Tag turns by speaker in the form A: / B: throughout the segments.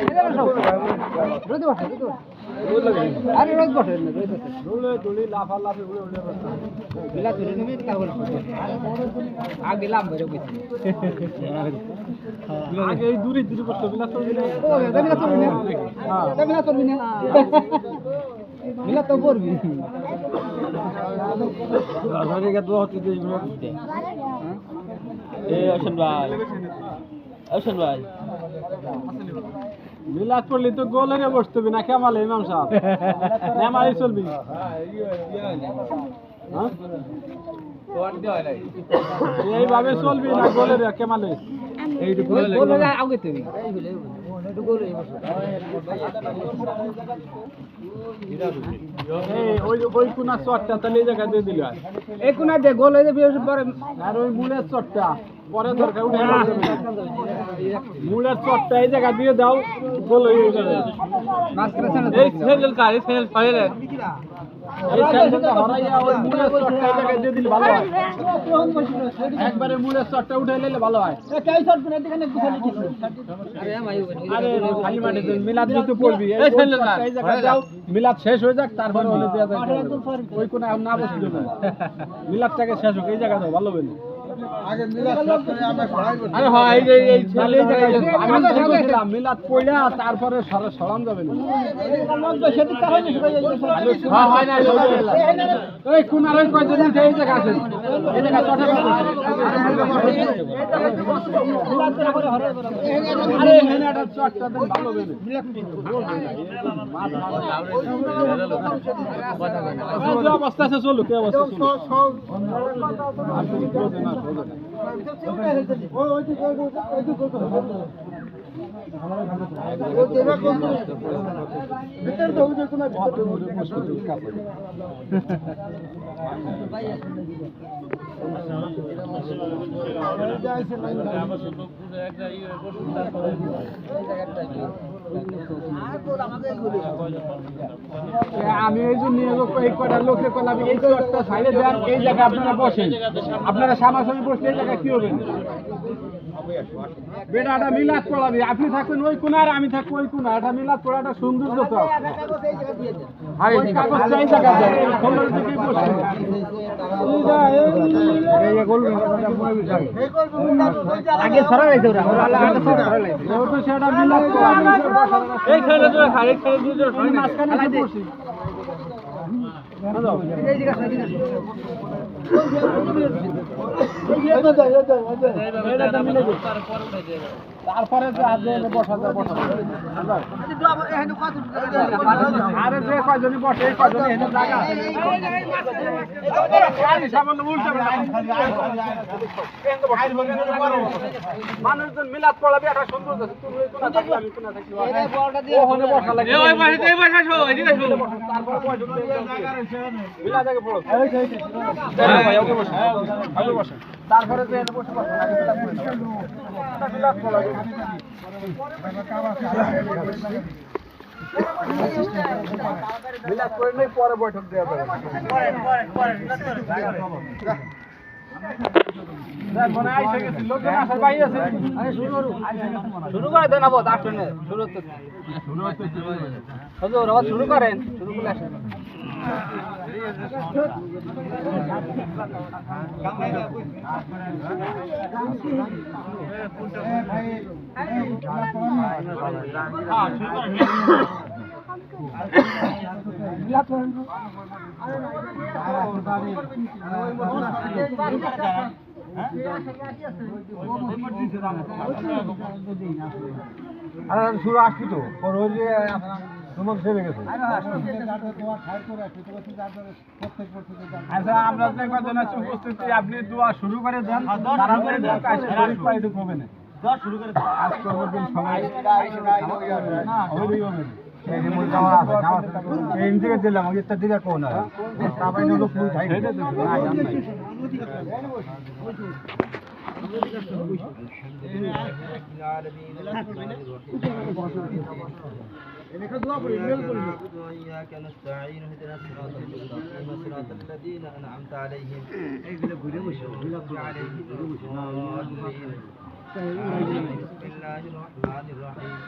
A: রোদে বসো রোদে বসো আরে রোদ বসো
B: ধুলে ধুলি লাফা লাফি উড়ে উড়ে
A: বিলা তুলে নিবি তারপরে আগে লাম বেরো গেছি
B: আগে এই দূরে দূরে বসে বিলা চলবি না?
A: ও দেবিলা চলবি না? দেবিলা চলবি না? বিলা তো করবি।
B: রাজারিকা দোয়া হতে দিয়ে এগুলো দিতে অশন ভাই। অশন ভাই। মিলাদ পড়লি তো গোলেরে বসতে হবে না কেমালে ইমাম সাহেব নেমালি চলবি হ্যাঁ? এইভাবে চলবি না কেমালে
A: গোল এই বসো
B: এই ওই ওই কোনা চটটা তাহলে এই জায়গায় দিয়ে দিল
A: এই কোনা দে গোল হয়ে যাবে পরে
B: আর ওই মূলের চটটা পরে দরকার উঠে। চটটা এই জায়গা দিয়ে দাও এই কার, এই মিলাদ শেষ হয়ে যাক, তারপরে ওই কোনে না বসে মিলাদটাকে শেষ হোক, এই জায়গা দাও ভালো হবে আরে হয় এই যে এই ছেলে আমি তো মিলাদ পড়া তারপরে সর- সরান যাবে না হ্যাঁ, হয় না, এই- কুনার কয়জন এই জায়গা আছে এই জায়গা অবস্থা আছে চলুক অবস্থা চলুক আমি এই জন্য এই লোক- কটা লোককে করলাম এই সাইডে দেন এই জায়গায় আপনারা বসেন। আপনারা সামনাসামনি বসলে এই জায়গায় কি হবে বেটাটা মিলাদ পড়াবি আপনি থাকবেন ওই কোনার আমি থাকব ওই কোনা এটা মিলাদ পড়াটা সৌন্দর্য তো।
A: আগে সরা লাইছে ওরা।
B: সেটা মিলাদ এই খালি দুটো মাঝখানে তারপরে আর যে কয়জনই বসে। মানুষজন মিলাদ পড়াবে একটা সুন্দর হয়। তারপরে তারপরে। মিলাদ করে নেই পরে বৈঠক
A: শুরু করু করে দেন শুরু শুরু করেন শুরু করলে আসেন
B: আর শুরু আসবি তো। পরে ওই যে তোমার ছেড়ে গেছে আচ্ছা আমরা যে কজন আছি উপস্থিতি আপনি দোয়া শুরু করে দেন তারপরে হবে না আজ করব দিন না হইলেই হবে দিলাম দিলে কোন তারপরে الحمد لله رب
C: العالمين. نعبد وإياك نستعين صراط الذين أنعمت عليهم بسم الله الرحمن الرحيم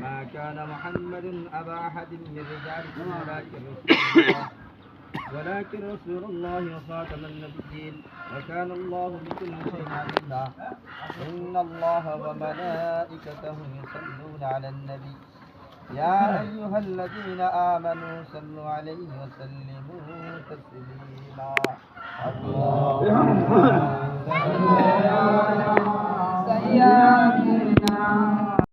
C: ما كان محمد أبا أحد من رجالكم ولكن رسول الله ولكن رسول الله وخاتم النبيين وكان الله بكل شيء عليما. إن الله وملائكته يصلون على النبي. يا أيها الذين آمنوا صلوا عليه وسلموا تسليما. اللهم صل على سيدنا